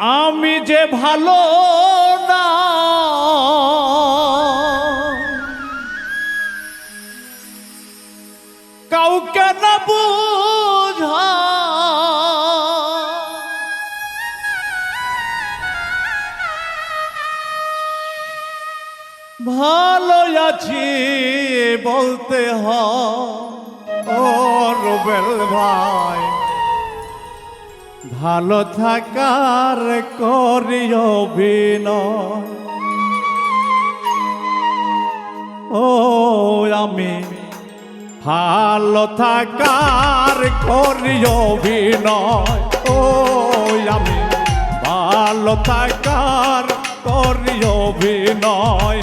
আমি যে ভালো না কাউকে না বুঝা। ভালো আছি বলতে হয়। ও রুবেল ভাই। ভালো থাকার করি অভিনয়। ও, আমি ভালো থাকার করি অভিনয়। ও, আমি ভালো থাকার করি অভিনয়।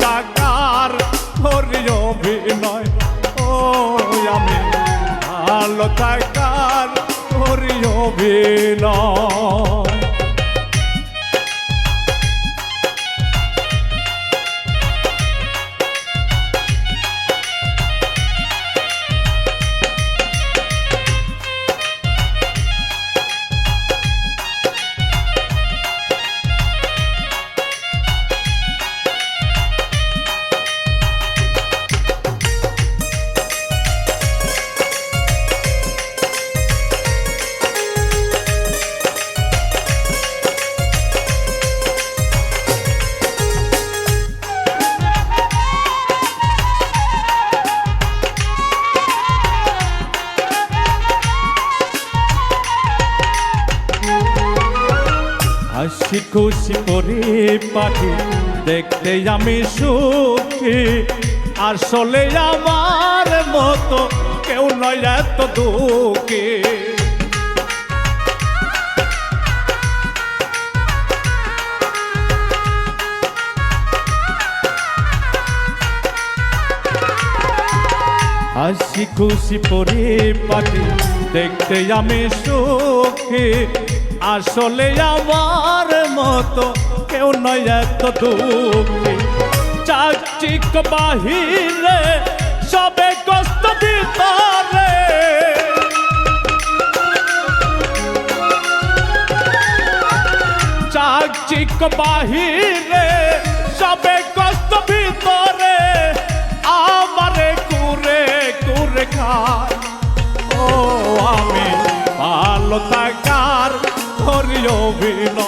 থাকার হরি অভিনয়। ও আমি ভালো থাকার হরি অভিনয়। হাসি খুশি পরিপাটি দেখতে আমি সুখী। আর আসলে আমার মতো কেউ নয় এত দুঃখী। হাসি খুশি পরিপাটি দেখতে আমি সুখী। আসলে আমার মতো কেউ নয় এত দুঃখী। চাকচিক বাহিরে সবে কষ্ট ভিতরে চাকচিক বাহিরে সবে কষ্ট ভিতরে আমারে কুরে কুরে খায়। ও আমি ভালো থাকার করি অভিনয়।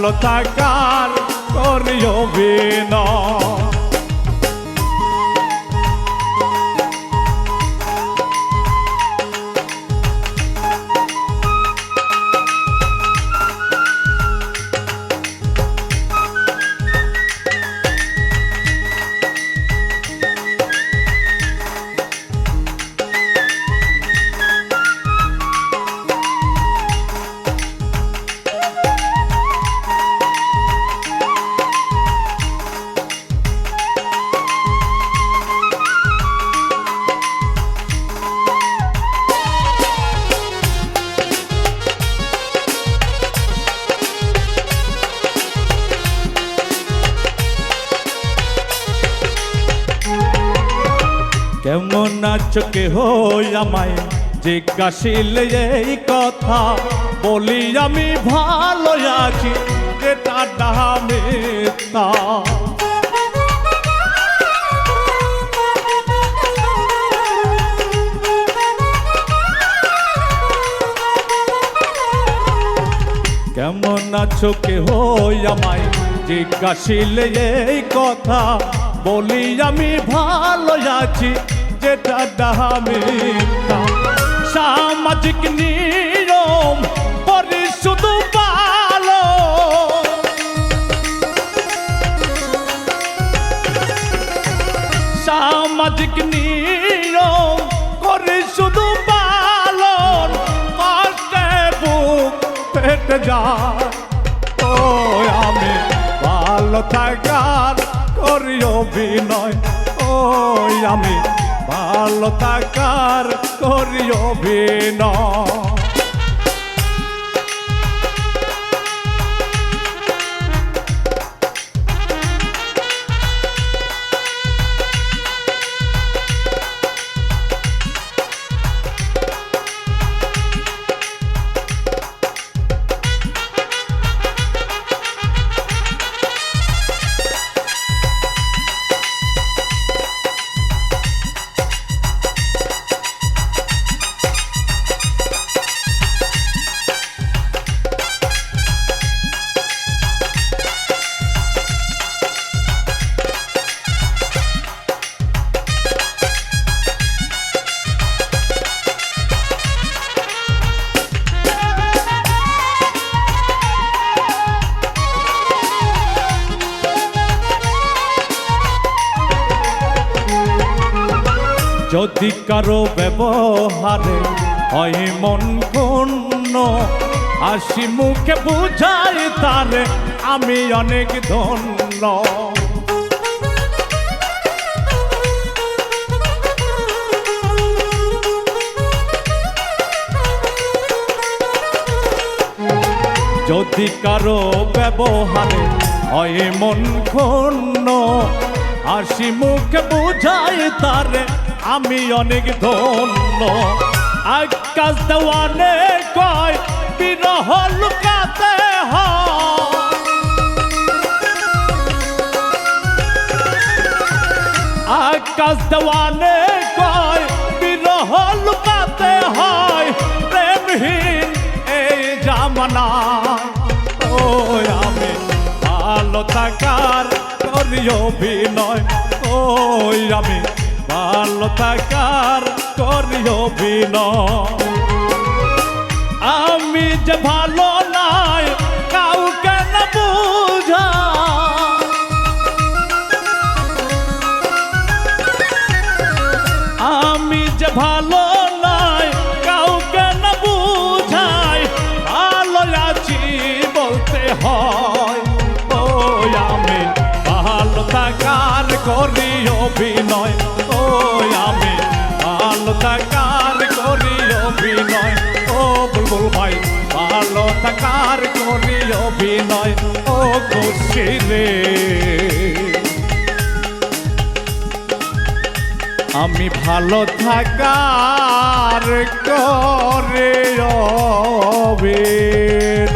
ভালো থাকার করি অভিনয় কেমন আছো হই আমায়? জিজ্ঞাসিলে এই কথা বলি আমি ভালো আছি এটা ডামে তা। কেমন আছো হই আমায়? জিজ্ঞাসিলে এই কথা বলি আমি ভালো আছি যেটা ডাহামি সামাজিক নিয়ম পরিশুদ্ধ পালো। সামাজিক নিয়ম করে শুধু পালন কষ্টে বুক ফেটে যায়। ও আমি ভালো থাকার করি অভিনয়। ওই আমি ভালো থাকার করি অভিনয়। যদি কারও ব্যবহারে হয় মন ক্ষুণ্ণ, হাসি মুখে বুঝাই তারে, আমি অনেক ধন্য। যদি কারও ব্যবহারে হয় মন ক্ষুণ্ণ, হাসি মুখে বুঝাই তারে আমি অনেক ধন্য। আকাশ দেওয়ানে কয়, বিরহ লুকাতে আকাশ দেওয়ানে কয়, বিরহ লুকাতে হয়। প্রেমহীন এই জামানা ও আমি ভালো থাকার করি অভিনয়। ওই আমি ভালো থাকার করি অভিনয়। আমি যে ভালো নাই, কাউকে না বুঝা আমি যে ভালো নাই, কাউকে না বুঝাই। ভালো আছি বলতে হয়। ও আমি ভালো থাকার আমি ভালো থাকার করে অভিনয়।